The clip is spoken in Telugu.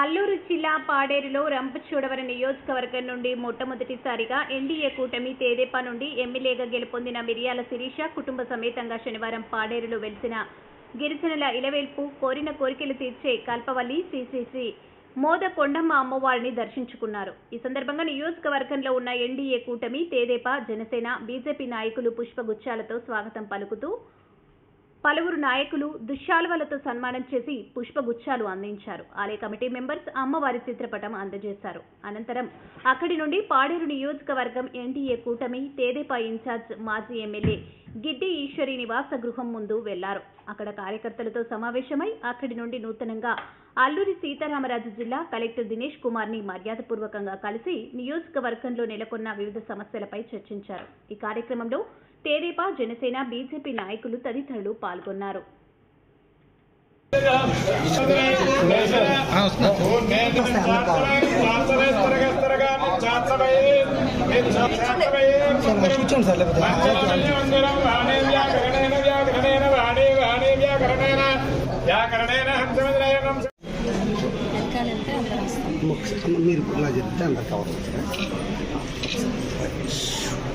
అల్లూరు జిల్లా పాడేరులో రంపచోడవరం నియోజకవర్గం నుండి మొట్టమొదటిసారిగా ఎన్డీఏ కూటమి తేదేపా నుండి ఎమ్మెల్యేగా గెలుపొందిన మిరియాల శిరీష కుటుంబ సమేతంగా శనివారం పాడేరులో వెలిసిన గిరిజనుల ఇలవేల్పు కోరిన కోరికలు తీర్చే కల్పవల్లి శ్రీశ్రీ మోద కొండమ్మ అమ్మవారిని దర్శించుకున్నారు. ఈ సందర్భంగా నియోజకవర్గంలో ఉన్న ఎన్డీఏ కూటమి తేదేపా జనసేన బీజేపీ నాయకులు పుష్పగుచ్చాలతో స్వాగతం పలుకుతూ పలువురు నాయకులు దుశ్శాలువలతో సన్మానం చేసి పుష్పగుచ్చాలు అందించారు. ఆలయ కమిటీ మెంబర్స్ అమ్మవారి చిత్రపటం అందజేశారు. అనంతరం అక్కడి నుండి పాడేరు నియోజకవర్గం ఎన్డీఏ కూటమి తేదేపా ఇన్ఛార్జ్ మాజీ ఎమ్మెల్యే గిడ్డి ఈశ్వరి నివాస గృహం ముందు వెళ్ళారు. అక్కడ కార్యకర్తలతో సమావేశమై అక్కడి నుండి నూతనంగా అల్లూరి సీతారామరాజు జిల్లా కలెక్టర్ దినేష్ కుమార్ని మర్యాదపూర్వకంగా కలిసి నియోజకవర్గంలో నెలకొన్న వివిధ సమస్యలపై చర్చించారు. ఈ కార్యక్రమంలో తేదేపా జనసేన బీజేపీ నాయకులు తదితరులు పాల్గొన్నారు. వ్యాకరణేన もあんまミルクないじゃなくてあんな顔ですね。